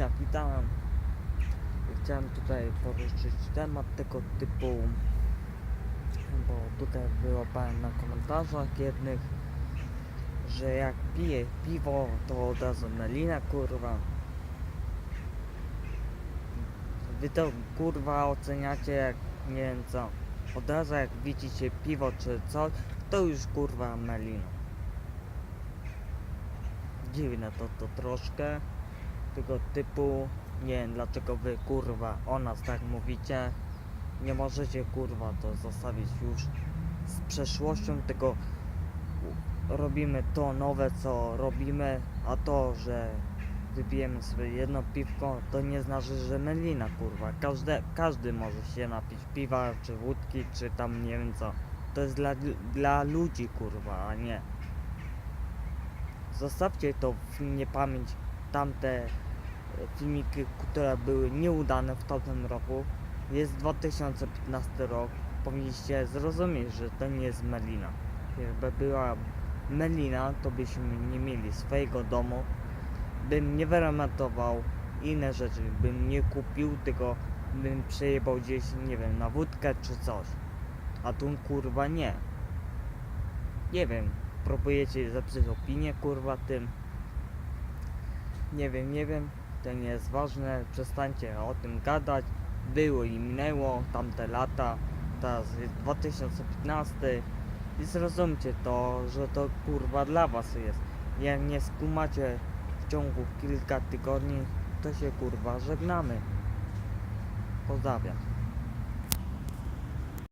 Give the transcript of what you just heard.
Witam, witam. Chciałem tutaj poruszyć temat tego typu, bo tutaj wyłapałem na komentarzach jednych, że jak piję piwo, to od razu melina, kurwa. Wy to kurwa oceniacie jak nie wiem co. Od razu jak widzicie piwo czy coś, to już kurwa melina. Dziwne to, to troszkę tego typu nie wiem dlaczego wy kurwa o nas tak mówicie. Nie możecie kurwa to zostawić już z przeszłością tylko robimy to nowe co robimy a to że wypijemy sobie jedno piwko to nie znaczy że melina kurwa. Każdy, każdy może się napić piwa czy wódki czy tam nie wiem co. To jest dla, dla ludzi kurwa a nie. Zostawcie to w niepamięć tamte e, filmiki, które były nieudane w tamtym roku. Jest 2015 rok. Powinniście zrozumieć, że to nie jest Melina. Jakby była Melina, to byśmy nie mieli swojego domu. Bym nie wyremontował inne rzeczy, bym nie kupił, tylko bym przejebał gdzieś, nie wiem, na wódkę czy coś. A tu kurwa nie. Nie wiem, próbujecie zepsuć opinię kurwa tym. Nie wiem, nie wiem, to nie jest ważne, przestańcie o tym gadać. Było i minęło tamte lata, teraz jest 2015 i zrozumcie to, że to kurwa dla was jest. Jak nie skumacie w ciągu kilka tygodni, to się kurwa żegnamy. Pozdrawiam.